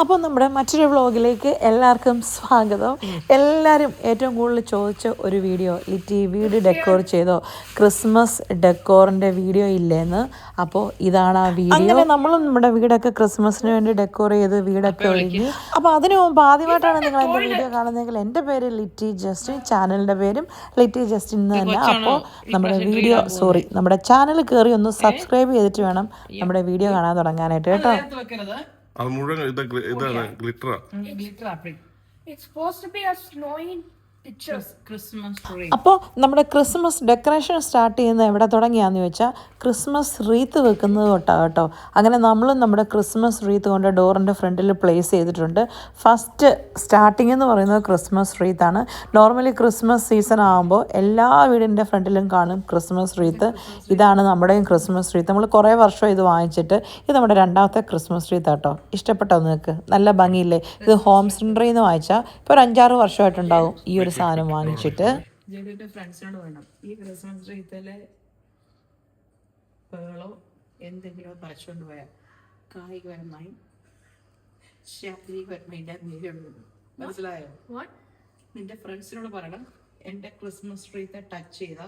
അപ്പോൾ നമ്മുടെ മറ്റൊരു വ്ളോഗിലേക്ക് എല്ലാവർക്കും സ്വാഗതം. എല്ലാവരും ഏറ്റവും കൂടുതൽ ചോദിച്ച ഒരു വീഡിയോ ലിറ്റി വീട് ഡെക്കോർ ചെയ്തോ ക്രിസ്മസ് ഡെക്കോറിന്റെ വീഡിയോ ഇല്ലേന്ന്. അപ്പോൾ ഇതാണ് ആ വീഡിയോ. അങ്ങനെ നമ്മളും നമ്മുടെ വീടൊക്കെ ക്രിസ്മസിന് വേണ്ടി ഡെക്കോർ ചെയ്ത് വീടൊക്കെ ഒഴിഞ്ഞ്. അപ്പോൾ അതിനു മുമ്പ് ആദ്യമായിട്ടാണ് നിങ്ങൾ എന്റെ വീഡിയോ കാണുന്നതെങ്കിൽ എന്റെ പേര് ലിറ്റി ജസ്റ്റിൻ ചാനലിന്റെ പേരും ലിറ്റി ജസ്റ്റിൻ എന്ന് തന്നെ അപ്പോൾ നമ്മുടെ വീഡിയോ സോറി നമ്മുടെ ചാനൽ കയറി ഒന്ന് സബ്സ്ക്രൈബ് ചെയ്തിട്ട് വേണം നമ്മുടെ വീഡിയോ കാണാൻ തുടങ്ങാനായിട്ട് കേട്ടോ. അത് മുഴുവൻ ഇത് ഗ്ലി- ഇതാണ് ഗ്ലിറ്ററാ It's supposed to be a snowing picture. Christmas tree അപ്പോൾ നമ്മുടെ ക്രിസ്മസ് ഡെക്കറേഷൻ സ്റ്റാർട്ട് ചെയ്യുന്നത് എവിടെ തുടങ്ങിയാന്ന് ചോദിച്ചാൽ ക്രിസ്മസ് റീത്ത് വെക്കുന്നത് തൊട്ടാണ് കേട്ടോ. അങ്ങനെ നമ്മളും നമ്മുടെ ക്രിസ്മസ് റീത്ത് കൊണ്ട് ഡോറിന്റെ ഫ്രണ്ടിൽ പ്ലേസ് ചെയ്തിട്ടുണ്ട്. ഫസ്റ്റ് സ്റ്റാർട്ടിംഗ് എന്ന് പറയുന്നത് ക്രിസ്മസ് റീത്താണ് നോർമലി ക്രിസ്മസ് സീസൺ ആകുമ്പോൾ എല്ലാ വീടിന്റെ ഫ്രണ്ടിലും കാണും ക്രിസ്മസ് റീത്ത് ഇതാണ് നമ്മുടെയും ക്രിസ്മസ് റീത്ത് നമ്മൾ കുറേ വർഷം ഇത് വാങ്ങിച്ചിട്ട് ഇത് നമ്മുടെ രണ്ടാമത്തെ ക്രിസ്മസ് റീത്ത് കേട്ടോ ഇഷ്ടപ്പെട്ടോ നിങ്ങൾക്ക് നല്ല ഭംഗിയില്ലേ? ഇത് ഹോം സെന്ററിൽ നിന്ന് വാങ്ങിച്ചാൽ ഇപ്പോൾ ഒരു അഞ്ചാറ് വർഷമായിട്ടുണ്ടാവും ഈ ഒരു സാധനം വാങ്ങിച്ചിട്ട് ഫ്രണ്ട്സിനോട് വേണം. ഈ ക്രിസ്മസ് ട്രീത്തിലെ പേളോ എന്തെങ്കിലും പറിച്ചുകൊണ്ട് പോയാൽ നേരിടുന്നു. മനസ്സിലായോ? നിന്റെ ഫ്രണ്ട്സിനോട് പറയണം. എന്റെ ക്രിസ്മസ് ട്രീത്തെ ടച്ച് ചെയ്ത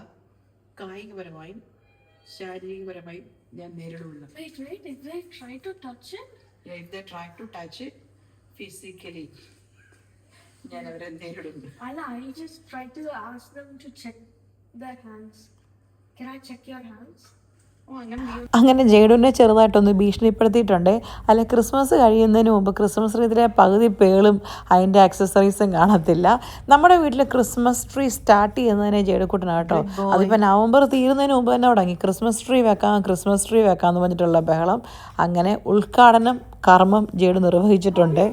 കായികപരമായും ശാരീരികപരമായും ഞാൻ നേരിടുന്നു. Physically if they try to touch it physically. ഞാൻ അവരെ നേരിടുന്നു I I just try to ask them to check their hands. Can I check your hands? ഓ അങ്ങനെ നീ അങ്ങനെ ജേഡുവിനെ ചെറുതായിട്ടൊന്ന് ഭീഷണിപ്പെടുത്തിയിട്ടുണ്ട്. അല്ല ക്രിസ്മസ് കഴിയുന്നതിന് മുമ്പ് ക്രിസ്മസ് ട്രീതിലെ പകുതി പേളും അതിന്റെ ആക്സസറീസും കാണത്തില്ല. നമ്മുടെ വീട്ടിൽ ക്രിസ്മസ് ട്രീ സ്റ്റാർട്ട് ചെയ്യുന്നതിനെ ജേഡുക്കുട്ടനാണ് കേട്ടോ. അതിപ്പോൾ നവംബർ തീരുന്നതിന് മുമ്പ് തന്നെ തുടങ്ങി. ക്രിസ്മസ് ട്രീ വെക്കാം ക്രിസ്മസ് ട്രീ വെക്കാമെന്ന് പറഞ്ഞിട്ടുള്ള ബഹളം. അങ്ങനെ ഉദ്ഘാടനം കർമ്മം ജേഡു നിർവഹിച്ചിട്ടുണ്ട്.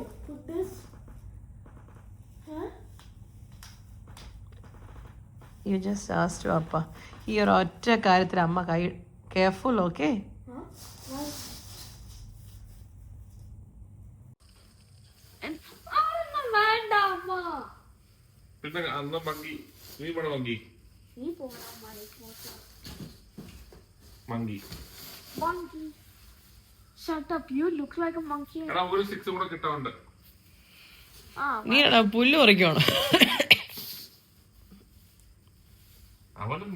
യു ജസ്റ്റ് ആസ്റ്റു അപ്പ ഈ ഒരു ഒറ്റ കാര്യത്തിൽ അമ്മ കൈ കെയർഫുൾ ഓക്കെ. പിന്നെ അന്ന് മങ്കി നീ ഇവിടെ മങ്കി. മങ്കി. എടാ ഒരു സിക്സ് കൂടെ Ah, പുല്ല് പറിക്കണം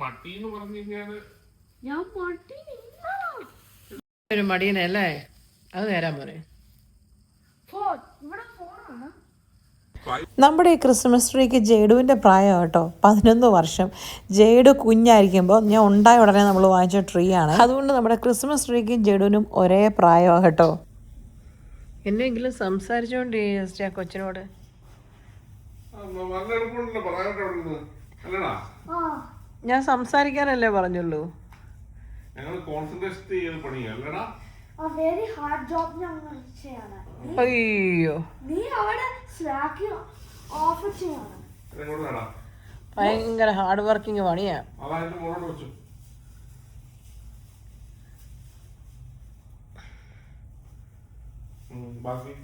മട്ടി എന്ന് പറഞ്ഞു കഴിഞ്ഞാൽ ഞാൻ. ഒരു മടിയനല്ലേ അത് നേരാൻ പറയും. നമ്മുടെ ഈ ക്രിസ്മസ് ട്രീക്ക് ജേഡുവിന്റെ പ്രായം കേട്ടോ പതിനൊന്ന് വർഷം. ജേഡു കുഞ്ഞായിരിക്കുമ്പോൾ ഞാൻ ഉണ്ടായ ഉടനെ നമ്മൾ വാങ്ങിച്ച ട്രീ ആണ് അതുകൊണ്ട് നമ്മുടെ ക്രിസ്മസ് ട്രീക്കും ജേഡുവിനും ഒരേ പ്രായമാണ് കേട്ടോ. എന്നെങ്കിലും സംസാരിച്ചുകൊണ്ട് ആ കൊച്ചിനോട്. ഞാൻ സംസാരിക്കാനല്ലേ പറഞ്ഞുള്ളൂ. ഞങ്ങൾ ചെയ്ത് job ഞങ്ങൾ ചെയ്യണം. അയ്യോ. നീ അവിടെ സ്ലാക്ക് ഓഫ് ചെയ്യണം. അതെങ്ങോട്ട് വേടാ ഭയങ്കര ഹാർഡ് വർക്കിംഗ് പണിയാ. ബാക്കി?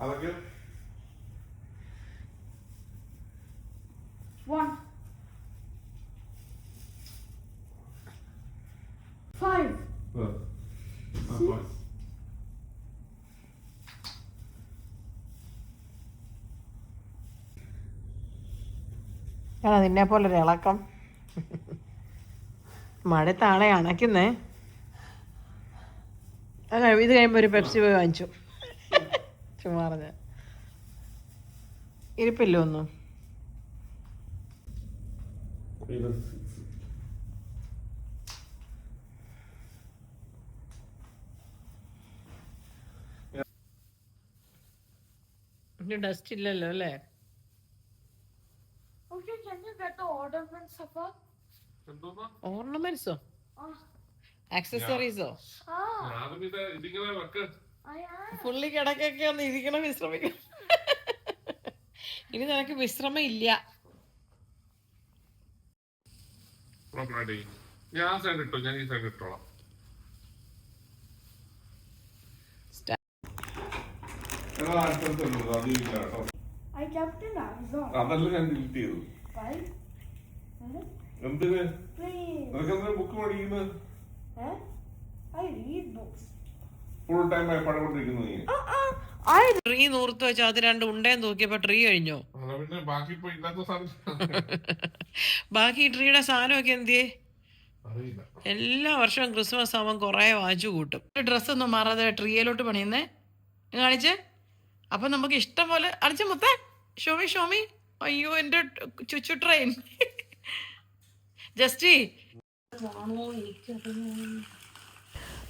അതൊക്കെ One. Five. ആ. ആ, പോയി. ആണ് നിന്നെ പോലെ ഒരു ഇളക്കം മഴത്താളെ അണയ്ക്കുന്നേ. അല്ല ഇത് കഴിയുമ്പോൾ ഒരു പെപ്സി പോയി വാങ്ങിച്ചു. ചുമ്മാ പറഞ്ഞ. ഇരിപ്പില്ല ഒന്നും? ഡസ്റ്റ് ഇല്ലല്ലോ അല്ലേ? ഓർണമെന്റ്സോ. ആക്സസറീസോ പുള്ളി കിടക്കൊക്കെ ഒന്ന് ഇരിക്കണം വിശ്രമിക്കണം. ഇനി നിനക്ക് വിശ്രമം ഇല്ല ഞാൻ ആ സൈഡ് ഇട്ടോ? ഞാൻ ഈ സൈഡ് ഇട്ടോളാം. അതല്ല ഞാൻ ഡിലീറ്റ് ചെയ്തു? എന്തിന്. നിനക്കെന്തിനാ ബുക്ക് പഠിക്കുന്നത്. ഫുൾ ടൈം നീ. ട്രീ നൂർത്ത് വെച്ചാൽ അത് രണ്ട് ഉണ്ടേം തൂക്കിയപ്പോ ട്രീ കഴിഞ്ഞോ. ബാക്കി ട്രീയുടെ സാധനം. സാധനമൊക്കെ എന്തിയേ? എല്ലാ വർഷവും ക്രിസ്മസ് ആവുമ്പോൾ കുറേ വാച്ച് കൂട്ടും. ഡ്രസ് ഒന്നും മാറാതെ ട്രീയിലോട്ട് പണിയുന്നേ? കാണിച്ച്? അപ്പം നമുക്ക് ഇഷ്ടം പോലെ അടിച്ച മുത്തേ. ഷോമി ഷോമി അയ്യോ എന്റെ ചുച്ചു ട്രെയിൻ ജസ്റ്റി.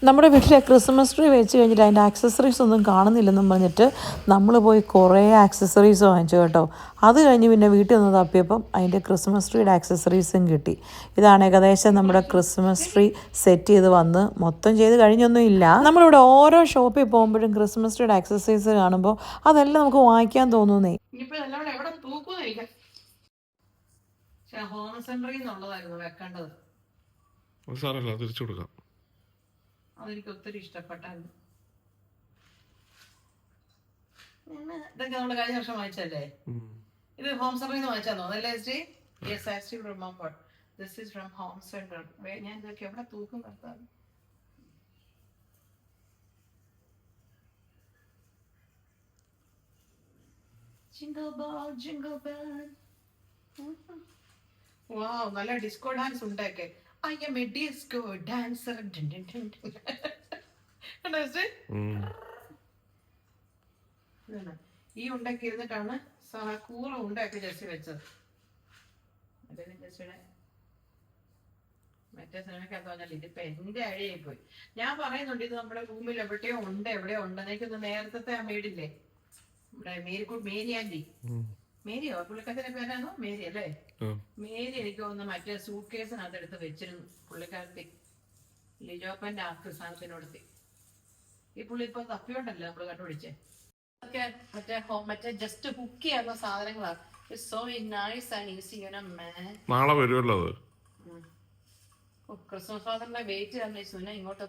നമ്മുടെ വീട്ടിലെ ക്രിസ്മസ് ട്രീ വെച്ച് കഴിഞ്ഞിട്ട് അതിന്റെ ആക്സസറീസ് ഒന്നും കാണുന്നില്ലെന്നും പറഞ്ഞിട്ട് നമ്മൾ പോയി കുറേ ആക്സസറീസ് വാങ്ങിച്ചു കേട്ടോ. അത് കഴിഞ്ഞ് പിന്നെ വീട്ടിൽ നിന്ന് തപ്പിയപ്പം അതിന്റെ ക്രിസ്മസ് ട്രീയുടെ ആക്സസറീസും കിട്ടി. ഇതാണ് ഏകദേശം നമ്മുടെ ക്രിസ്മസ് ട്രീ സെറ്റ് ചെയ്ത് വന്ന് മൊത്തം ചെയ്ത് കഴിഞ്ഞൊന്നും ഇല്ല. നമ്മളിവിടെ ഓരോ ഷോപ്പിൽ പോകുമ്പോഴും ക്രിസ്മസ് ട്രീയുടെ ആക്സസറീസ് കാണുമ്പോൾ അതെല്ലാം നമുക്ക് വാങ്ങിക്കാൻ തോന്നുന്നേ. ഹോം സെന്ററിൽ നിന്നുള്ളതായിരുന്നു വെക്കേണ്ടത്. സാറല്ല തിരിച്ചു കൊടുക്കാം. അതെനിക്ക് ഒത്തിരി ഇഷ്ടപ്പെട്ടായിരുന്നു പിന്നെ ഇതൊക്കെ നമ്മൾ കഴിഞ്ഞ വർഷം വായിച്ചല്ലേ ഇത് ഹോം സെന്ററിൽ നിന്ന് വാങ്ങിച്ചാന്നോ അതല്ലേ Sree yes I still remember this is from home centre ഞാൻ ഇതൊക്കെ എവിടെ തൂക്കും നിർത്താം Jingle bell, jingle bell. Wow നല്ല disco dance ഉണ്ടാക്കെ. I am a disco dancer. ഈ ഉണ്ടാക്കി ഇരുന്നിട്ടാണ് കൂറ ഉണ്ടാക്കി ജസ്റ്റ് വെച്ചത്. മറ്റേ ജസ്റ്റിയുടെ മറ്റേ സിനിമയ്ക്കകത്ത് പറഞ്ഞാൽ ഇതിപ്പോ എന്റെ അഴയായി പോയി ഞാൻ പറയുന്നുണ്ട് ഇത് നമ്മുടെ റൂമിൽ എവിടെയോ ഉണ്ട് എവിടെയോ ഉണ്ട് എനിക്കൊന്ന് നേരത്തെ ആ വീടില്ലേ നമ്മുടെ മേരിക്കു മേരി ആന്റി. മേരിയോ? പുള്ളിക്കാരത്തിന്റെ പേരാണോ? മേരി അല്ലേ. മേരി എനിക്ക് തോന്നുന്ന മറ്റേ സൂട്ട് കേസിനകത്ത് എടുത്ത് വെച്ചിരുന്നു. പുള്ളിക്കാരത്തി. ലിജോപ്പന്റെ ആ സാധനത്തിനോടത്തി ഈ പുള്ളി ഇപ്പൊ തപ്പിയോണ്ടല്ലേ നമ്മൾ കണ്ടുപിടിച്ചേ? ഒക്കെ മറ്റേ ഹോം മറ്റേ ജസ്റ്റ് കുക്ക് ചെയ്യാവുന്ന സാധനങ്ങളാണ് സോ നൈസ് ആൻഡ് ഈസി നാളെ വരുമല്ലോ അത്. ക്രിസ്മസ് ഫാദറിന്റെ വെയിറ്റ് തന്നെ സുന ഇങ്ങോട്ട്.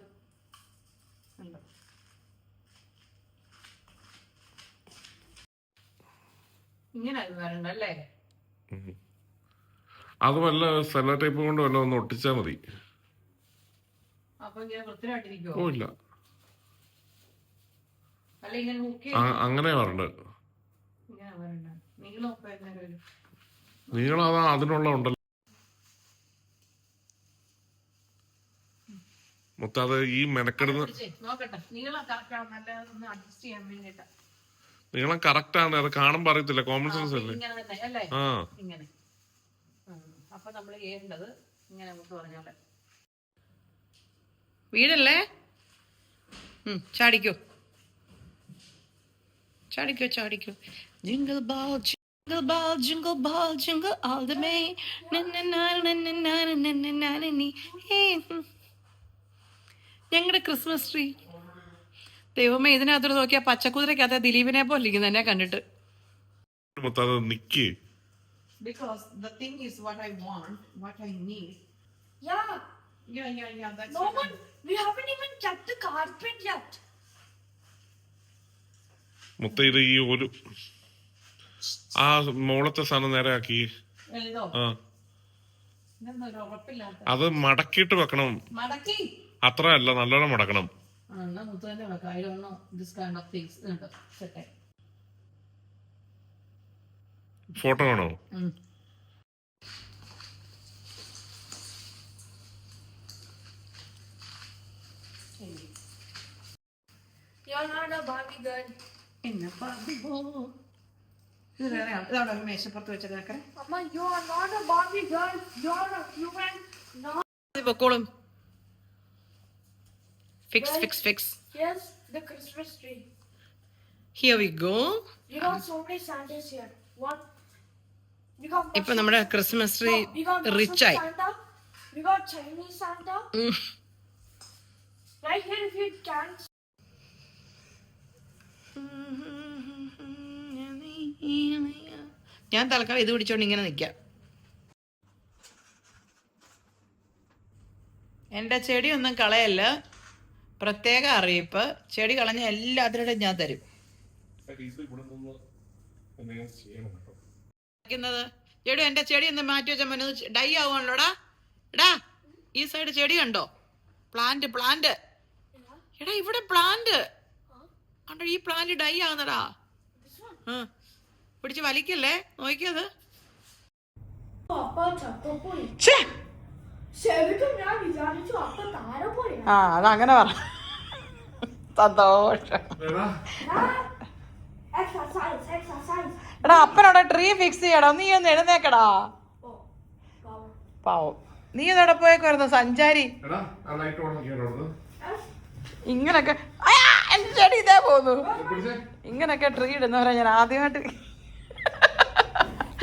ഇങ്ങനെ അത് വരണ്ടല്ലേ. അത് വല്ല സെല്ല ടൈപ്പ് കൊണ്ട് വല്ല ഒന്ന് ഒട്ടിച്ചാ മതി. ഓ ഇല്ല. അങ്ങനെ വരണ്ട്. നീളം അതാ അതിനുള്ള ഉണ്ടല്ലോ. മൊത്തം അത് ഈ മെനക്കെടുന്ന നീളം കറക്റ്റ് ആണ് അത് കാണുമ്പോ അറിയത്തില്ല. കോമൺ സെൻസ് അല്ലേ? ആ. ഇങ്ങനെ ഉം. അപ്പൊ നമ്മൾ ചെയ്യേണ്ടത് ഇങ്ങനെ നമുക്ക് പറഞ്ഞോളെ വീടല്ലേ? ചാടിക്കോ. ചാടിക്കോ ചാടിക്കോ. Jingle bell jingle bell jingle bell jingle all the way ഞങ്ങളുടെ ക്രിസ്മസ് ട്രീ ദൈവമേ ഇതിനകത്തോട്ട് നോക്കിയാൽ പച്ചക്കുതിരക്കകത്ത് ദിലീപിനെ പോലെ ഇരിക്കുന്നു എന്നെ കണ്ടിട്ട്. മുത്താതെ നിക്ക്. Because the thing is what I want, what I need. yeah. Yeah, yeah, yeah. That's No one. We haven't even kept the carpet yet. മൊത്തം ഇത് ഈ ഒരു ആ മോളത്തെ സാധനം നേരെ ആക്കി ആ അത് മടക്കിയിട്ട് വെക്കണം മടക്കി അത്ര അല്ല നല്ലോണം മടക്കണം ആ എന്നാ മുത്തുവിന്റെ വെക്കാം I don't know this kind of things ഉണ്ട് സെറ്റ് ഫോട്ടോ വേണോ You're not a Barbie girl. പിന്നെ പറഞ്ഞോ ഇത് വേറെ ഇതവിടെ ഒരു മേശപ്പുറത്ത് വെച്ചേക്കണേ Amma, you are not a Barbie girl. You're a human. Not. പൊക്കോളും fix fix fix Here's the Christmas tree. Here we go We got so many Santas here. One. ഇപ്പൊ നമ്മുടെ ക്രിസ്മസ് ട്രീ റിച്ച് ആയി. can. ഞാൻ തൽക്കാലം ഇത് പിടിച്ചോണ്ട് ഇങ്ങനെ നിൽക്കാം ചെടി ഒന്നും കളയല്ല. പ്രത്യേക അറിയിപ്പ്. ചെടി കളഞ്ഞ എല്ലാത്തിനും ഞാൻ തരും. ക്കുന്നത് ചെടി എന്റെ ചെടി ഒന്ന് മാറ്റി വെച്ചാൽ മനു ഡൈ ആവുകയാണല്ലോടാ എടാ ഈ സൈഡ് ചെടി കണ്ടോ? Plant plant. എടാ ഇവിടെ പ്ലാന്റ്. കണ്ടോ ഈ പ്ലാന്റ് ഡൈ ആവുന്നടാ. പിടിച്ച് വലിക്കല്ലേ? നോക്കിയത് ആ അതങ്ങനെ പറ. സന്തോഷം. എടാ എക്സസൈസ് എക്സസൈസ്. എടാ അപ്പനോടെ ട്രീ ഫിക്സ് ചെയ്യടാ നീ ഒന്ന് എഴുന്നേക്കടാ. പാവം. നീ ഒന്നെവിടെ പോയേക്കുമായിരുന്നു സഞ്ചാരി. ഇങ്ങനൊക്കെ അയ്യാ, എന്റെ ചെടി ഇതേ പോന്നു ഇങ്ങനൊക്കെ ട്രീ ഇടുന്നവരെ ഞാൻ ആദ്യമായിട്ട്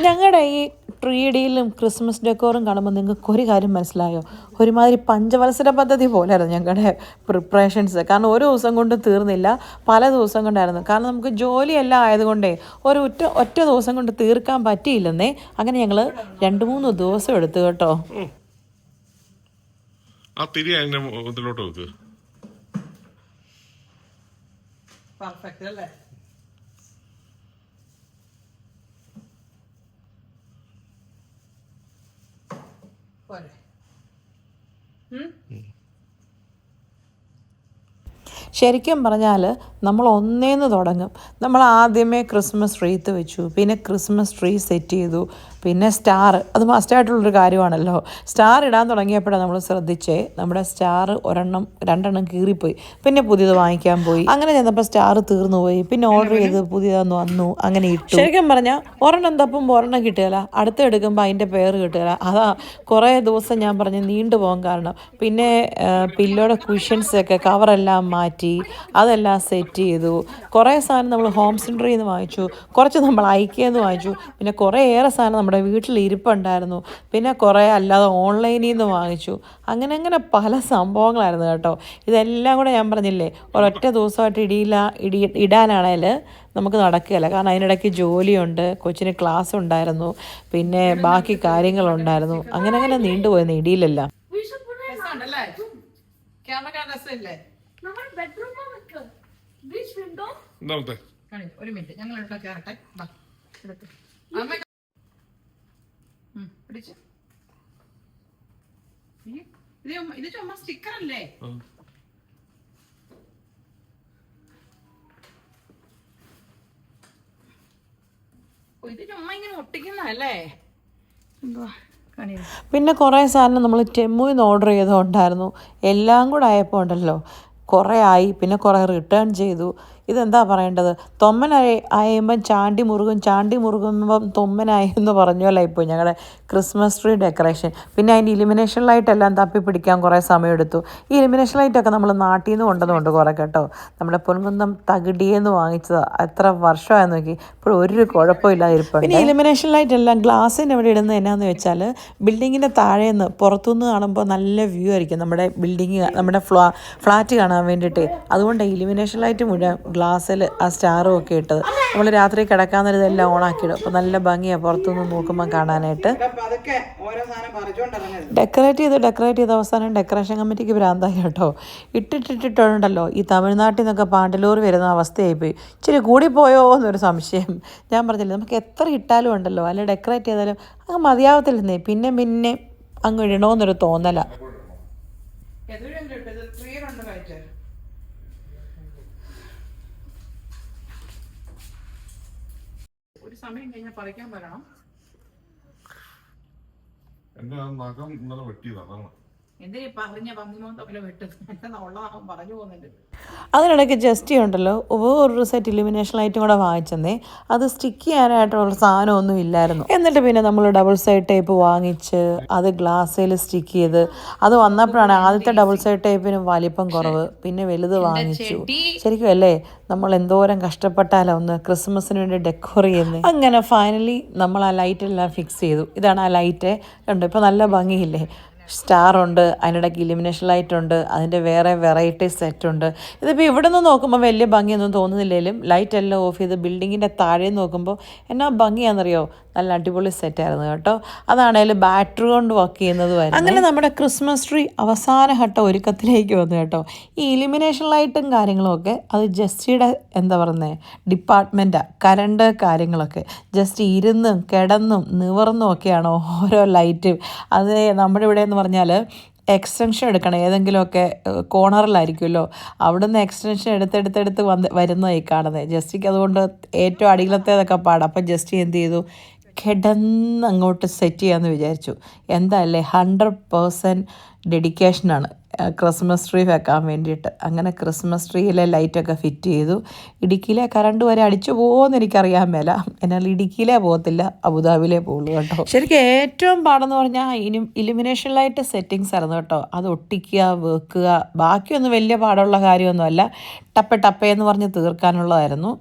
ഞങ്ങളുടെ ഈ ട്രീ ഡീലും ക്രിസ്മസ് ഡെക്കോറും കാണുമ്പോൾ നിങ്ങൾക്ക് ഒരു കാര്യം മനസ്സിലായോ? ഒരുമാതിരി പഞ്ചവത്സര പദ്ധതി പോലെയായിരുന്നു ഞങ്ങളുടെ പ്രിപ്പറേഷൻസ്. കാരണം ഒരു ദിവസം കൊണ്ട് തീർന്നില്ല പല ദിവസം കൊണ്ടായിരുന്നു. കാരണം നമുക്ക് ജോലിയെല്ലാം ആയതുകൊണ്ടേ ഒരു ഒറ്റ ഒറ്റ ദിവസം കൊണ്ട് തീർക്കാൻ പറ്റിയില്ലെന്നേ അങ്ങനെ ഞങ്ങൾ രണ്ട് മൂന്ന് ദിവസം എടുത്തു കേട്ടോ. ആ തിരി അതിന്റെ ഇതിലോട്ട് വെക്ക്. പെർഫെക്റ്റ് അല്ലേ? പോരെ ശരിക്കും പറഞ്ഞാൽ നമ്മൾ ഒന്നേന്ന് തുടങ്ങും. നമ്മൾ ആദ്യമേ ക്രിസ്മസ് ട്രീത്ത് വെച്ചു. പിന്നെ ക്രിസ്മസ് ട്രീ സെറ്റ് ചെയ്തു. പിന്നെ സ്റ്റാർ അത് മസ്റ്റായിട്ടുള്ളൊരു കാര്യമാണല്ലോ. സ്റ്റാർ ഇടാൻ തുടങ്ങിയപ്പോഴാണ് നമ്മൾ ശ്രദ്ധിച്ചേ നമ്മുടെ സ്റ്റാർ ഒരെണ്ണം രണ്ടെണ്ണം കീറിപ്പോയി. പിന്നെ പുതിയത് വാങ്ങിക്കാൻ പോയി. അങ്ങനെ ചെന്നപ്പോൾ സ്റ്റാർ തീർന്നു പോയി പിന്നെ ഓർഡർ ചെയ്ത് പുതിയതെന്ന് വന്നു അങ്ങനെ ഇട്ടു. ശരിക്കും പറഞ്ഞാൽ ഒരെണ്ണം തപ്പുമ്പോൾ ഒരെണ്ണം കിട്ടുകയില്ല അടുത്ത എടുക്കുമ്പോൾ അതിന്റെ പേര് കിട്ടുകയില്ല അതാ കുറേ ദിവസം ഞാൻ പറഞ്ഞ് നീണ്ടു പോകാൻ കാരണം. പിന്നെ പില്ലോടെ കുഷ്യൻസൊക്കെ കവറെല്ലാം മാറ്റി അതെല്ലാം സെറ്റ് ചെയ്തു. കുറേ സാധനം നമ്മൾ ഹോം സെന്ററിൽ നിന്ന് വാങ്ങിച്ചു. കുറച്ച് നമ്മൾ ഐക്യയിൽ നിന്ന് വാങ്ങിച്ചു. പിന്നെ കുറേ ഏറെ സാധനം നമ്മുടെ വീട്ടിൽ ഇരിപ്പുണ്ടായിരുന്നു. പിന്നെ കുറേ അല്ലാതെ ഓൺലൈനിൽ നിന്ന് വാങ്ങിച്ചു. അങ്ങനെ അങ്ങനെ പല സംഭവങ്ങളായിരുന്നു കേട്ടോ. ഇതെല്ലാം കൂടെ ഞാൻ പറഞ്ഞില്ലേ ഒരൊറ്റ ദിവസമായിട്ട് ഇടിയില്ല ഇടി ഇടാനാണേൽ നമുക്ക് നടക്കുകയില്ല. കാരണം അതിനിടയ്ക്ക് ജോലിയുണ്ട് കൊച്ചിന് ക്ലാസ് ഉണ്ടായിരുന്നു പിന്നെ ബാക്കി കാര്യങ്ങളുണ്ടായിരുന്നു. അങ്ങനെ അങ്ങനെ നീണ്ടുപോയെന്ന് ഇടിയിലല്ല ഒരു മിനിറ്റ്. ഞങ്ങൾ ഇവിടെ കയറട്ടെ. അമ്മ പിടിച്ച്. ഈ, ഇത് ഇത് ചുമ്മാ സ്റ്റിക്കർ അല്ലേ? ഓ, ഇത് ചുമ്മാ ഇങ്ങനെ ഒട്ടിക്കുന്നല്ലേ എന്തുവാ? പിന്നെ കുറേ സാധനം നമ്മൾ ടെമ്മുവിൽ നിന്ന് ഓർഡർ ചെയ്തുകൊണ്ടായിരുന്നു എല്ലാം കൂടെ ആയപ്പോൾ ഉണ്ടല്ലോ. കുറേ ആയി പിന്നെ കുറേ റിട്ടേൺ ചെയ്തു. ഇതെന്താ പറയേണ്ടത്? തൊമ്മനായി ആയുമ്പം ചാണ്ടി മുറുകും ചാണ്ടി മുറുകുമ്പം തൊമ്മനായി എന്ന് പറഞ്ഞല്ലോ ഇപ്പോൾ ഞങ്ങളുടെ ക്രിസ്മസ് ട്രീ ഡെക്കറേഷൻ പിന്നെ അതിന്റെ ഇലിമിനേഷൻ ലൈറ്റെല്ലാം തപ്പി പിടിക്കാൻ കുറേ സമയമെടുത്തു. ഈ ഇലിമിനേഷൻ ലൈറ്റൊക്കെ നമ്മൾ നാട്ടിൽ നിന്ന് കൊണ്ടുവന്നുണ്ട് കുറേ കേട്ടോ. നമ്മുടെ പൊൻകുന്നം തകിടിയെന്ന് വാങ്ങിച്ചത്. എത്ര വർഷമായെന്ന് നോക്കി. ഇപ്പോഴും ഒരു കുഴപ്പമില്ലാതെ പിന്നെ ഇലിമിനേഷൻ ലൈറ്റ് എല്ലാം ഗ്ലാസ്സിന്റെ അവിടെ ഇടുന്നത് എന്നാന്ന് വെച്ചാൽ ബിൽഡിങ്ങിന്റെ താഴേന്ന് പുറത്തുനിന്ന് കാണുമ്പോൾ നല്ല വ്യൂ ആയിരിക്കും. നമ്മുടെ ബിൽഡിങ് നമ്മുടെ ഫ്ലാ ഫ്ലാറ്റ് കാണാൻ വേണ്ടിയിട്ട്. അതുകൊണ്ട് ഇലിമിനേഷൻ ലൈറ്റ് മുഴുവൻ ഗ്ലാസ്സിൽ ആ സ്റ്റാറും ഒക്കെ ഇട്ടത്. നമ്മൾ രാത്രി കിടക്കാൻ നേരം ഇതെല്ലാം ഓണാക്കിയിടും. അപ്പോൾ നല്ല ഭംഗിയാണ് പുറത്തുനിന്ന് നോക്കുമ്പോൾ കാണാനായിട്ട്. ഡെക്കറേറ്റ് ചെയ്ത് ഡെക്കറേറ്റ് ചെയ്ത അവസാനം ഡെക്കറേഷൻ കമ്മിറ്റിക്ക് ഭ്രാന്തായി കേട്ടോ. ഇട്ടിട്ടിട്ടിട്ടുണ്ടല്ലോ. ഈ തമിഴ്നാട്ടിൽ നിന്നൊക്കെ പാണ്ടലൂർ വരുന്ന അവസ്ഥയായിപ്പോയി. ഇച്ചിരി കൂടിപ്പോയോ എന്നൊരു സംശയം. ഞാൻ പറഞ്ഞില്ലേ നമുക്ക് എത്ര ഇട്ടാലും ഉണ്ടല്ലോ. അല്ലെ ഡെക്കറേറ്റ് ചെയ്താലും അങ്ങ് മതിയാവത്തില്ലെന്നേ. പിന്നെ പിന്നെ അങ്ങ് ഇടണമെന്നൊരു തോന്നല എതുവരെ ഇട്ടത് ക്ലിയർ ഉണ്ട് കഴിച്ചു ഒരു സമയം കഴിഞ്ഞാൽ പറിക്കാൻ വരണം. എന്റെ നഖം ഇന്നലെ വെട്ടിയതാണ് എന്തിനാ പറഞ്ഞ പന്നിമോൻ തമ്മിൽ വെട്ടുന്നത്? എന്താ ഉള്ളതാകും പറഞ്ഞു പോകുന്നുണ്ട് അതിനിടയ്ക്ക് ജസ്റ്റ് ഉണ്ടല്ലോ വേറൊരു സെറ്റ് ഇലുമിനേഷൻ ലൈറ്റും കൂടെ വാങ്ങിച്ചെന്നേ. അത് സ്റ്റിക്ക് ചെയ്യാനായിട്ടുള്ള സാധനമൊന്നും ഇല്ലായിരുന്നു. എന്നിട്ട് പിന്നെ നമ്മൾ ഡബിൾ സൈഡ് ടേപ്പ് വാങ്ങിച്ച് അത് ഗ്ലാസ്സിൽ സ്റ്റിക്ക് ചെയ്ത് അത് വന്നപ്പോഴാണ് ആദ്യത്തെ ഡബിൾ സൈഡ് ടേപ്പിന് വലിപ്പം കുറവ്. പിന്നെ വലുത് വാങ്ങിച്ചു. ശരിക്കും അല്ലേ? നമ്മൾ എന്തോരം കഷ്ടപ്പെട്ടാലോ ഒന്ന് ക്രിസ്മസിന് വേണ്ടി ഡെക്കോർ ചെയ്യുന്നത് അങ്ങനെ ഫൈനലി നമ്മൾ ആ ലൈറ്റ് എല്ലാം ഫിക്സ് ചെയ്തു. ഇതാണ് ആ ലൈറ്റ് ഉണ്ട് ഇപ്പോൾ നല്ല ഭംഗിയില്ലേ? സ്റ്റാർ ഉണ്ട് അതിനിടയ്ക്ക് ഇലിമിനേഷൻ ലൈറ്റ് ഉണ്ട് അതിന്റെ വേറെ വെറൈറ്റി സെറ്റ് ഉണ്ട് ഇതിപ്പോൾ ഇവിടെ നിന്ന് നോക്കുമ്പോൾ വലിയ ഭംഗിയൊന്നും തോന്നുന്നില്ലെങ്കിലും ലൈറ്റ് എല്ലാം ഓഫ് ചെയ്ത് ബിൽഡിങ്ങിന്റെ താഴെ നോക്കുമ്പോൾ എന്നാ ഭംഗിയാണെന്നറിയോ? നല്ല അടിപൊളി സെറ്റ് സെറ്റായിരുന്നു കേട്ടോ. അതാണേലും ബാറ്ററി കൊണ്ട് വർക്ക് ചെയ്യുന്നത് വരെ അങ്ങനെ നമ്മുടെ ക്രിസ്മസ് ട്രീ അവസാന ഘട്ട ഒരുക്കത്തിലേക്ക് വന്നു കേട്ടോ. ഈ ഇലിമിനേഷൻ ലൈറ്റും കാര്യങ്ങളൊക്കെ അത് ജസ്റ്റിയുടെ എന്താ പറയുന്നത് ഡിപ്പാർട്ട്മെന്റാണ് കരണ്ട് കാര്യങ്ങളൊക്കെ. ജസ്റ്റ് ഇരുന്നും കിടന്നും നിവർന്നും ഒക്കെയാണ് ഓരോ ലൈറ്റും അത് നമ്മുടെ ഇവിടെ എന്ന് പറഞ്ഞാൽ എക്സ്റ്റൻഷൻ എടുക്കണം. ഏതെങ്കിലുമൊക്കെ കോണറിലായിരിക്കുമല്ലോ അവിടെ അവിടുന്ന് എക്സ്റ്റൻഷൻ എടുത്തെടുത്തെടുത്ത് വന്ന് വരുന്നതായി കാണുന്നത് ജസ്റ്റിക്ക് അതുകൊണ്ട് ഏറ്റവും അടിയിലത്തേതൊക്കെ പാടാം. അപ്പം ജസ്റ്റി എന്ത് ചെയ്തു? കിടന്ന് അങ്ങോട്ട് സെറ്റ് ചെയ്യാമെന്ന് വിചാരിച്ചു. എന്തായാലേ ഹൺഡ്രഡ് പേഴ്സന്റ് ഡെഡിക്കേഷനാണ് ക്രിസ്മസ് ട്രീ വെക്കാൻ വേണ്ടിയിട്ട്. അങ്ങനെ ക്രിസ്മസ് ട്രീയിലെ ലൈറ്റൊക്കെ ഫിറ്റ് ചെയ്തു. ഇടുക്കിയിലെ കറണ്ട് വരെ അടിച്ചു പോകുമെന്ന് എനിക്കറിയാൻ മേല. എന്നാൽ ഇടുക്കിയിലേ പോകത്തില്ല. അബുദാബിയിലേ പോകുള്ളൂ കേട്ടോ. ശരിക്കും ഏറ്റവും പാടെന്ന് പറഞ്ഞാൽ ഇനി ഇലുമിനേഷൻ ലൈറ്റ് സെറ്റിങ്സ് ആയിരുന്നു കേട്ടോ. അത് ഒട്ടിക്കുക വെക്കുക ബാക്കിയൊന്നും വലിയ പാടുള്ള കാര്യമൊന്നുമല്ല. ടപ്പ ടപ്പയെന്ന് പറഞ്ഞ് തീർക്കാനുള്ളതായിരുന്നു.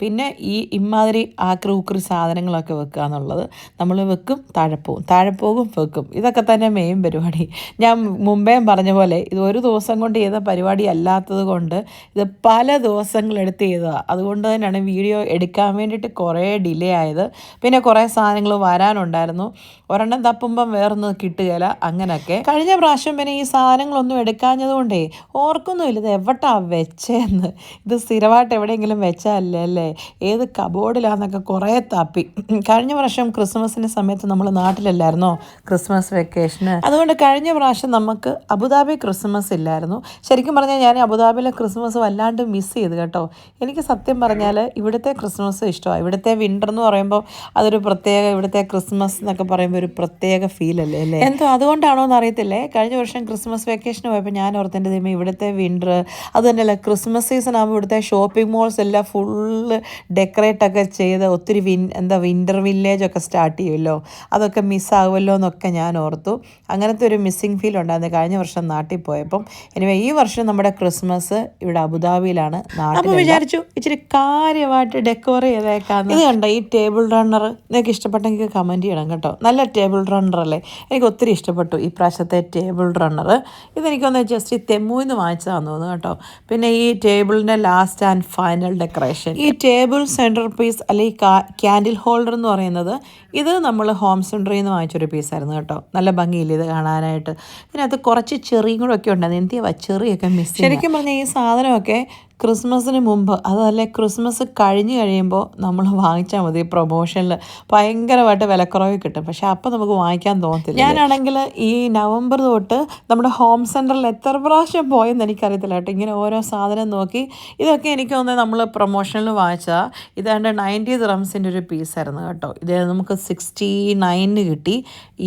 പിന്നെ ഈ ഇമാതിരി ആക്രി ഉക്രി സാധനങ്ങളൊക്കെ വെക്കുക എന്നുള്ളത് നമ്മൾ വെക്കും താഴെ താഴെപ്പോകും താഴെ പോകും വെക്കും. ഇതൊക്കെ തന്നെ മെയിൻ പരിപാടി. ഞാൻ മുമ്പേയും പറഞ്ഞ പോലെ ഇത് ഒരു ദിവസം കൊണ്ട് ചെയ്ത പരിപാടി അല്ലാത്തത് കൊണ്ട് ഇത് പല ദിവസങ്ങളെടുത്ത് ചെയ്തതാണ് അതുകൊണ്ട് തന്നെയാണ് വീഡിയോ എടുക്കാൻ വേണ്ടിയിട്ട് കുറേ ഡിലേ ആയത്. പിന്നെ കുറേ സാധനങ്ങൾ വരാനുണ്ടായിരുന്നു. ഒരെണ്ണം തപ്പുമ്പം വേറൊന്നും കിട്ടുകയില്ല അങ്ങനെയൊക്കെ കഴിഞ്ഞ പ്രാവശ്യം പിന്നെ ഈ സാധനങ്ങളൊന്നും എടുക്കാഞ്ഞതുകൊണ്ടേ ഓർക്കൊന്നുമില്ല. ഇത് എവിട്ടാ വെച്ചേന്ന്. ഇത് സ്ഥിരമായിട്ട് എവിടെയെങ്കിലും വെച്ചാലേ അല്ലേ? ഏത് കബോർഡിലാന്നൊക്കെ കുറേ തപ്പി. കഴിഞ്ഞ പ്രാവശ്യം ക്രിസ്മസിന്റെ സമയത്ത് നമ്മൾ നാട്ടിലല്ലായിരുന്നോ? ക്രിസ്മസ് വെക്കേഷന്. അതുകൊണ്ട് കഴിഞ്ഞ പ്രാവശ്യം നമുക്ക് അബുദാബി ക്രിസ്മസ് ഇല്ലായിരുന്നു. ശരിക്കും പറഞ്ഞാൽ ഞാൻ അബുദാബിയിലെ ക്രിസ്മസ് വല്ലാണ്ട് മിസ് ചെയ്ത് കേട്ടോ. എനിക്ക് സത്യം പറഞ്ഞാൽ ഇവിടുത്തെ ക്രിസ്മസ് ഇഷ്ടമാണ്. ഇവിടുത്തെ വിന്റർ എന്ന് പറയുമ്പോൾ അതൊരു പ്രത്യേക ഇവിടുത്തെ ക്രിസ്മസ് എന്നൊക്കെ പറയുമ്പോൾ ഒരു പ്രത്യേക ഫീൽ അല്ലേ അല്ലേ? എന്തോ അതുകൊണ്ടാണോ എന്ന് അറിയത്തില്ലേ കഴിഞ്ഞ വർഷം ക്രിസ്മസ് വെക്കേഷന് പോയപ്പോൾ ഞാൻ ഓർത്തിന്റെ ദൈവം ഇവിടുത്തെ വിന്റർ അതുതന്നെയല്ല ക്രിസ്മസ് സീസൺ ആകുമ്പോൾ ഇവിടുത്തെ ഷോപ്പിംഗ് മോൾസ് എല്ലാം ഫുള്ള് ഡെക്കറേറ്റ് ഒക്കെ ചെയ്ത് ഒത്തിരി വിൻ എന്താ വിന്റർ വില്ലേജ് ഒക്കെ സ്റ്റാർട്ട് ചെയ്യുമല്ലോ. അതൊക്കെ മിസ്സാകുമല്ലോ എന്നൊക്കെ ഞാൻ ഓർത്തു. അങ്ങനത്തെ ഒരു മിസ്സിങ് ഫീൽ ഉണ്ടായിരുന്നു കഴിഞ്ഞ വർഷം നാട്ടിൽ പോയപ്പം. എനിവേ ഈ വർഷം നമ്മുടെ ക്രിസ്മസ് ഇവിടെ അബുദാബിയിലാണ് അപ്പോൾ വിചാരിച്ചു ഇച്ചിരി കാര്യമായിട്ട് ഡെക്കോർ ചെയ്തേക്കാം ഇത് കണ്ട ഈ ടേബിൾ റണ്ണർ നിങ്ങൾക്ക് ഇഷ്ടപ്പെട്ടെങ്കിൽ കമന്റ് ചെയ്യണം കേട്ടോ. നല്ല ടേബിൾ റണ്ണർ അല്ലേ? എനിക്ക് ഒത്തിരി ഇഷ്ടപ്പെട്ടു ഈ പ്രാവശ്യത്തെ ടേബിൾ റണ്ണർ ഇതെനിക്കൊന്ന് ജസ്റ്റ് തെമ്മുന്ന് വാങ്ങിച്ചതാണെന്ന് തോന്നുന്നു കേട്ടോ. പിന്നെ ഈ ടേബിളിന്റെ ലാസ്റ്റ് ആൻഡ് ഫൈനൽ ഡെക്കറേഷൻ ഈ ടേബിൾ സെന്റർ പീസ് അല്ലെങ്കിൽ ക്യാൻഡിൽ ഹോൾഡർ എന്ന് പറയുന്നത് ഇത് നമ്മൾ ഹോം സെന്ററിൽ നിന്ന് വാങ്ങിച്ചൊരു പീസായിരുന്നു കേട്ടോ. നല്ല ഭംഗിയില്ല ഇത് കാണാനായിട്ട്. ഇതിനകത്ത് കുറച്ച് ചെറിയും കൂടെ ഒക്കെ ഉണ്ടായിരുന്നു. എന്തിയാ ചെറിയൊക്കെ മിസ് ശരിക്കും പറഞ്ഞാൽ ഈ സാധനമൊക്കെ ക്രിസ്മസിന് മുമ്പ് അതല്ല ക്രിസ്മസ് കഴിഞ്ഞ് കഴിയുമ്പോൾ നമ്മൾ വാങ്ങിച്ചാൽ മതി പ്രൊമോഷനിൽ. ഭയങ്കരമായിട്ട് വിലക്കുറവ് കിട്ടും. പക്ഷേ അപ്പോൾ നമുക്ക് വാങ്ങിക്കാൻ തോന്നത്തില്ല. ഞാനാണെങ്കിൽ ഈ നവംബർ തൊട്ട് നമ്മുടെ ഹോം സെന്ററിൽ എത്ര പ്രാവശ്യം പോയെന്ന് എനിക്കറിയത്തില്ല കേട്ടോ. ഇങ്ങനെ ഓരോ സാധനം നോക്കി. ഇതൊക്കെ എനിക്ക് തോന്നുന്നത് നമ്മൾ പ്രൊമോഷനിൽ വാങ്ങിച്ചതാണ് ഇതാണ്ട് നയന്റി റംസിന്റെ ഒരു പീസായിരുന്നു കേട്ടോ. ഇത് നമുക്ക് സിക്സ്റ്റി നയനിന് കിട്ടി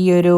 ഈ ഒരു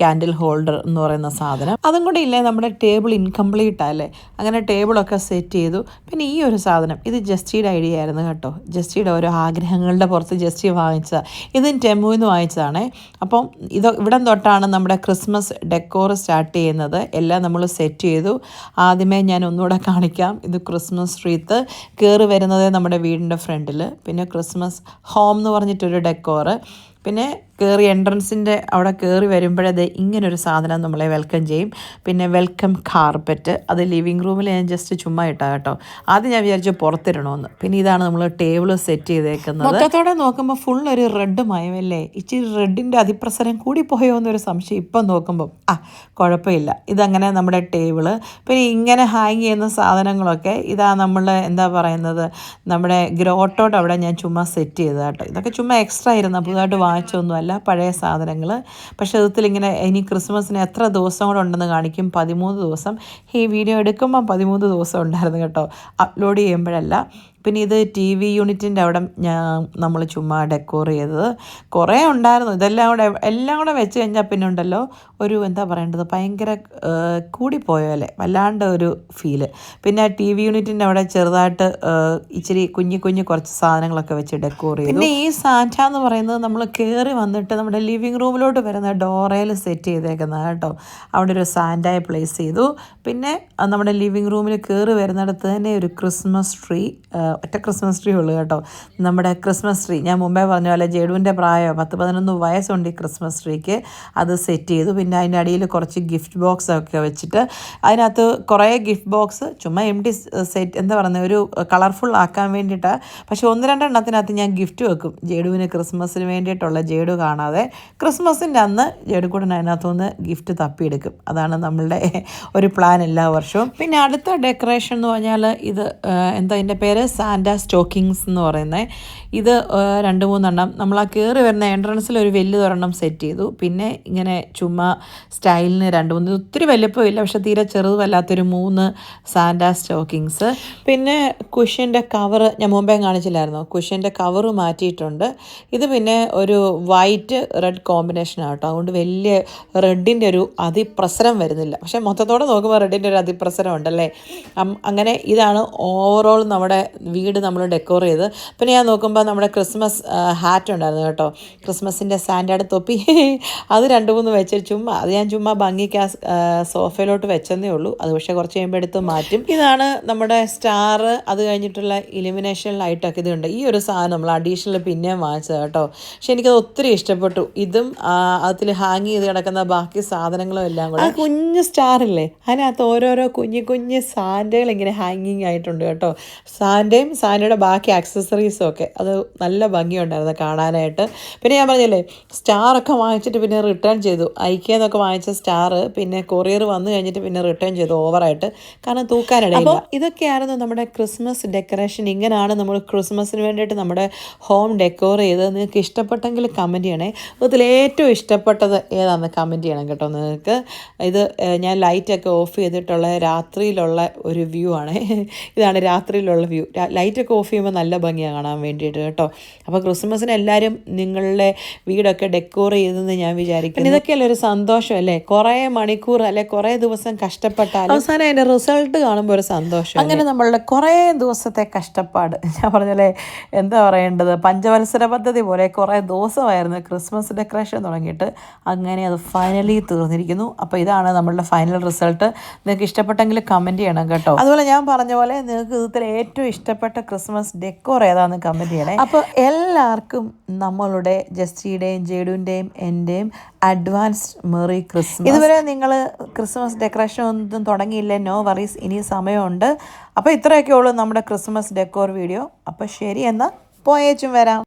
ക്യാൻഡിൽ ഹോൾഡർ എന്ന് പറയുന്ന സാധനം. അതും കൂടി ഇല്ലേ നമ്മുടെ ടേബിൾ ഇൻകംപ്ലീറ്റ് അല്ലേ? അങ്ങനെ ടേബിളൊക്കെ സെറ്റ് ചെയ്തു. പിന്നെ ഈ ഒരു സാധനം ഇത് ജസ്റ്റിയുടെ ഐഡിയ ആയിരുന്നു കേട്ടോ. ജസ്റ്റിയുടെ ഓരോ ആഗ്രഹങ്ങളുടെ പുറത്ത് ജസ്റ്റി വാങ്ങിച്ചതാണ് ഇതും ടെമ്മുവിൽ നിന്ന് വാങ്ങിച്ചതാണേ. അപ്പം ഇത് ഇവിടം തൊട്ടാണ് നമ്മുടെ ക്രിസ്മസ് ഡെക്കോർ സ്റ്റാർട്ട് ചെയ്യുന്നത്. എല്ലാം നമ്മൾ സെറ്റ് ചെയ്തു. ആദ്യമേ ഞാൻ ഒന്നുകൂടെ കാണിക്കാം. ഇത് ക്രിസ്മസ് ട്രീത്ത് കയറി വരുന്നത് നമ്മുടെ വീടിന്റെ ഫ്രണ്ടിൽ പിന്നെ ക്രിസ്മസ് ഹോം എന്ന് പറഞ്ഞിട്ടൊരു ഡെക്കോറ്. പിന്നെ കയറി എൻട്രൻസിന്റെ അവിടെ കയറി വരുമ്പോഴത് ഇങ്ങനൊരു സാധനം നമ്മളെ വെൽക്കം ചെയ്യും. പിന്നെ വെൽക്കം കാർപ്പറ്റ് അത് ലിവിങ് റൂമിൽ ഞാൻ ജസ്റ്റ് ചുമ്മാ ഇട്ടാ കേട്ടോ. ആദ്യം ഞാൻ വിചാരിച്ചു പുറത്തിടണമെന്ന് പിന്നെ ഇതാണ് നമ്മൾ ടേബിൾ സെറ്റ് ചെയ്തേക്കുന്നത്. മൊത്തത്തോടെ നോക്കുമ്പോൾ ഫുൾ ഒരു റെഡ് മയമല്ലേ? ഇച്ചിരി റെഡിന്റെ അതിപ്രസരം കൂടി പോയോ എന്നൊരു സംശയം ഇപ്പം നോക്കുമ്പം. ആ കുഴപ്പമില്ല. ഇതങ്ങനെ നമ്മുടെ ടേബിൾ പിന്നെ ഇങ്ങനെ ഹാങ് ചെയ്യുന്ന സാധനങ്ങളൊക്കെ ഇതാ നമ്മൾ എന്താ പറയുന്നത്? നമ്മുടെ ഗ്രോട്ടോട് അവിടെ ഞാൻ ചുമ്മാ സെറ്റ് ചെയ്തതാട്ടോ. ഇതൊക്കെ ചുമ്മാ എക്സ്ട്രാ ആയിരുന്നു. പുതുതായിട്ട് വാങ്ങിച്ചൊന്നുമല്ല. പഴയ സാധനങ്ങൾ പക്ഷെ ഇതിൽ ഇങ്ങനെ ഇനി ക്രിസ്മസിന് എത്ര ദിവസം കൂടെ ഉണ്ടെന്ന് കാണിക്കും. പതിമൂന്ന് ദിവസം. ഈ വീഡിയോ എടുക്കുമ്പം പതിമൂന്ന് ദിവസം ഉണ്ടായിരുന്നു കേട്ടോ. അപ്ലോഡ് ചെയ്യുമ്പോഴല്ല. പിന്നെ ഇത് ടി വി യൂണിറ്റിന്റെ അവിടെ ഞാൻ നമ്മൾ ചുമ്മാ ഡെക്കോർ ചെയ്തത്. കുറേ ഉണ്ടായിരുന്നു. ഇതെല്ലാം കൂടെ എല്ലാം കൂടെ വെച്ച് കഴിഞ്ഞാൽ പിന്നെ ഉണ്ടല്ലോ ഒരു എന്താ പറയേണ്ടത് ഭയങ്കര ആ, കൂടിപ്പോയ പോലെ വല്ലാണ്ട് ഒരു ഫീൽ. പിന്നെ ടി വി യൂണിറ്റിന്റെ അവിടെ ചെറുതായിട്ട് ഇച്ചിരി കുഞ്ഞു കുഞ്ഞു കുറച്ച് സാധനങ്ങളൊക്കെ വെച്ച് ഡെക്കോർ ചെയ്തു. പിന്നെ ഈ സാന്റ എന്ന് പറയുന്നത് നമ്മൾ കയറി വന്നിട്ട് നമ്മുടെ ലിവിങ് റൂമിലോട്ട് വരുന്ന ഡോറയിൽ സെറ്റ് ചെയ്തേക്കുന്നത് കേട്ടോ. അവിടെ ഒരു സാന്റായി പ്ലേസ് ചെയ്തു. പിന്നെ നമ്മുടെ ലിവിങ് റൂമിൽ കയറി വരുന്നിടത്ത് തന്നെ ഒരു ക്രിസ്മസ് ട്രീ ഒറ്റ ക്രിസ്മസ് ട്രീ ഉള്ളൂ കേട്ടോ. നമ്മുടെ ക്രിസ്മസ് ട്രീ. ഞാൻ മുമ്പേ പറഞ്ഞ പോലെ ജേഡുവിന്റെ പ്രായം പത്ത് പതിനൊന്ന് വയസ്സുണ്ട് ഈ ക്രിസ്മസ് ട്രീക്ക്. അത് സെറ്റ് ചെയ്തു. പിന്നെ അതിന്റെ അടിയിൽ കുറച്ച് ഗിഫ്റ്റ് ബോക്സ് ഒക്കെ വെച്ചിട്ട് അതിനകത്ത് കുറേ ഗിഫ്റ്റ് ബോക്സ് ചുമ്മാ എം ടി സെറ്റ് എന്താ പറയുന്നത് ഒരു കളർഫുൾ ആക്കാൻ വേണ്ടിയിട്ടാണ് പക്ഷേ ഒന്ന് രണ്ടെണ്ണത്തിനകത്ത് ഞാൻ ഗിഫ്റ്റ് വെക്കും. ജേഡുവിന് ക്രിസ്മസിന് വേണ്ടിയിട്ടുള്ള ജേഡു കാണാതെ ക്രിസ്മസിന്റെ അന്ന് ജേഡുക്കൂടൻ അതിനകത്തുനിന്ന് ഗിഫ്റ്റ് തപ്പിയെടുക്കും. അതാണ് നമ്മളുടെ ഒരു പ്ലാൻ എല്ലാ വർഷവും. പിന്നെ അടുത്ത ഡെക്കറേഷൻ എന്ന് പറഞ്ഞാൽ ഇത് എന്താ ഇതിന്റെ പേര്? സാൻഡ സ്റ്റോക്കിങ്സ് എന്ന് പറയുന്നത് ഇത് രണ്ട് മൂന്നെണ്ണം. നമ്മൾ ആ കയറി വരുന്ന എൻട്രൻസിൽ ഒരു വലിയതൊരെണ്ണം സെറ്റ് ചെയ്തു. പിന്നെ ഇങ്ങനെ ചുമ്മാ സ്റ്റൈലിന് രണ്ട് മൂന്ന് ഒത്തിരി വലിപ്പമില്ല പക്ഷെ തീരെ ചെറുതല്ലാത്തൊരു മൂന്ന് സാൻഡ സ്റ്റോക്കിങ്സ്. പിന്നെ കുഷ്യന്റെ കവർ ഞാൻ മുമ്പേ കാണിച്ചില്ലായിരുന്നു? കുഷ്യന്റെ കവർ മാറ്റിയിട്ടുണ്ട്. ഇത് പിന്നെ ഒരു വൈറ്റ് റെഡ് കോമ്പിനേഷനാണ് കേട്ടോ അതുകൊണ്ട് വലിയ റെഡിന്റെ ഒരു അതിപ്രസരം വരുന്നില്ല. പക്ഷേ മൊത്തത്തോടെ നോക്കുമ്പോൾ റെഡിന്റെ ഒരു അതിപ്രസരം ഉണ്ടല്ലേ? അങ്ങനെ ഇതാണ് ഓവറോൾ നമ്മുടെ വീട് നമ്മൾ ഡെക്കോർ ചെയ്ത്. പിന്നെ ഞാൻ നോക്കുമ്പോൾ നമ്മുടെ ക്രിസ്മസ് ഹാറ്റ് ഉണ്ടായിരുന്നു കേട്ടോ. ക്രിസ്മസിന്റെ സാൻഡാഡ് തൊപ്പി. അത് രണ്ട് മൂന്ന് വെച്ച് ചുമ്മാ അത് ഞാൻ ചുമ്മാ ഭംഗിക്ക് ആ സോഫയിലോട്ട് വെച്ചെന്നേ ഉള്ളൂ. അത് പക്ഷേ കുറച്ച് കഴിയുമ്പോൾ എടുത്ത് മാറ്റും. ഇതാണ് നമ്മുടെ സ്റ്റാർ അത് കഴിഞ്ഞിട്ടുള്ള ഇലിമിനേഷൻ ലൈറ്റൊക്കെ ഇതുണ്ട്. ഈ ഒരു സാധനം നമ്മൾ അഡീഷണൽ പിന്നെയും വാങ്ങിച്ചത് കേട്ടോ. പക്ഷെ എനിക്കത് ഒത്തിരി ഇഷ്ടപ്പെട്ടു. ഇതും അതിൽ ഹാങ് ചെയ്ത് കിടക്കുന്ന ബാക്കി സാധനങ്ങളും എല്ലാം കൂടെ. ആ കുഞ്ഞ് സ്റ്റാർ ഇല്ലേ? അതിനകത്ത് ഓരോരോ കുഞ്ഞു കുഞ്ഞ് സാൻഡകൾ ഇങ്ങനെ ഹാങ്ങിങ് ആയിട്ടുണ്ട് കേട്ടോ. സാൻഡയും സാനിയുടെ ബാക്കി ആക്സസറീസും ഒക്കെ അത് നല്ല ഭംഗിയുണ്ടായിരുന്നു കാണാനായിട്ട്. പിന്നെ ഞാൻ പറഞ്ഞില്ലേ സ്റ്റാറൊക്കെ വാങ്ങിച്ചിട്ട് പിന്നെ റിട്ടേൺ ചെയ്തു. ഐക്യെന്നൊക്കെ വാങ്ങിച്ച സ്റ്റാർ പിന്നെ കൊറിയർ വന്നു കഴിഞ്ഞിട്ട് പിന്നെ റിട്ടേൺ ചെയ്തു ഓവറായിട്ട്. കാരണം തൂക്കാനിടയില്ല. ഇതൊക്കെയായിരുന്നു നമ്മുടെ ക്രിസ്മസ് ഡെക്കറേഷൻ. ഇങ്ങനെയാണ് നമ്മൾ ക്രിസ്മസിന് വേണ്ടിയിട്ട് നമ്മുടെ ഹോം ഡെക്കോർ ചെയ്ത് നിങ്ങൾക്ക് ഇഷ്ടപ്പെട്ടെങ്കിൽ കമന്റ് ചെയ്യണേ. ഇതിൽ ഏറ്റവും ഇഷ്ടപ്പെട്ടത് ഏതാണെന്ന് കമന്റ് ചെയ്യണം കേട്ടോ നിങ്ങൾക്ക്. ഇത് ഞാൻ ലൈറ്റൊക്കെ ഓഫ് ചെയ്തിട്ടുള്ള രാത്രിയിലുള്ള ഒരു വ്യൂ ആണ്. ഇതാണ് രാത്രിയിലുള്ള വ്യൂ. ലൈറ്റൊക്കെ ഓഫ് ചെയ്യുമ്പോൾ നല്ല ഭംഗിയാണ് കാണാൻ വേണ്ടിയിട്ട് കേട്ടോ. അപ്പോൾ ക്രിസ്മസിന് എല്ലാവരും നിങ്ങളുടെ വീടൊക്കെ ഡെക്കോർ ചെയ്തെന്ന് ഞാൻ വിചാരിക്കുന്നു. ഇതൊക്കെയല്ലേ ഒരു സന്തോഷം അല്ലേ? കുറേ മണിക്കൂർ അല്ലെ കുറേ ദിവസം കഷ്ടപ്പെട്ടാൽ അവസാനം അതിന്റെ റിസൾട്ട് കാണുമ്പോൾ ഒരു സന്തോഷം അങ്ങനെ നമ്മളുടെ കുറേ ദിവസത്തെ കഷ്ടപ്പാട്. ഞാൻ പറഞ്ഞല്ലേ എന്താ പറയേണ്ടത്? പഞ്ചവത്സര പദ്ധതി പോലെ കുറേ ദിവസമായിരുന്നു ക്രിസ്മസ് ഡെക്കറേഷൻ തുടങ്ങിയിട്ട്. അങ്ങനെ അത് ഫൈനലി തീർന്നിരിക്കുന്നു. അപ്പോൾ ഇതാണ് നമ്മളുടെ ഫൈനൽ റിസൾട്ട്. നിങ്ങൾക്ക് ഇഷ്ടപ്പെട്ടെങ്കിൽ കമന്റ് ചെയ്യണം കേട്ടോ. അതുപോലെ ഞാൻ പറഞ്ഞ പോലെ നിങ്ങൾക്ക് ഇതിൽ ഏറ്റവും ഇഷ്ടപ്പെട്ട ക്രിസ്മസ് ഡെക്കോർ ഏതാന്ന് കമന്റ് ചെയ്യണേ. അപ്പോൾ എല്ലാവർക്കും നമ്മളുടെ ജസ്റ്റിയുടെയും ജേഡുവിന്റെയും എന്റെയും അഡ്വാൻസ്ഡ് മെറി ക്രിസ്മസ് ഇതുവരെ നിങ്ങൾ ക്രിസ്മസ് ഡെക്കറേഷൻ ഒന്നും തുടങ്ങിയില്ല. നോ വറീസ് ഇനി സമയമുണ്ട്. അപ്പോൾ ഇത്രയൊക്കെ ഉള്ളൂ നമ്മുടെ ക്രിസ്മസ് ഡെക്കോർ വീഡിയോ. അപ്പോൾ ശരി എന്നാൽ പോയേച്ചും വരാം.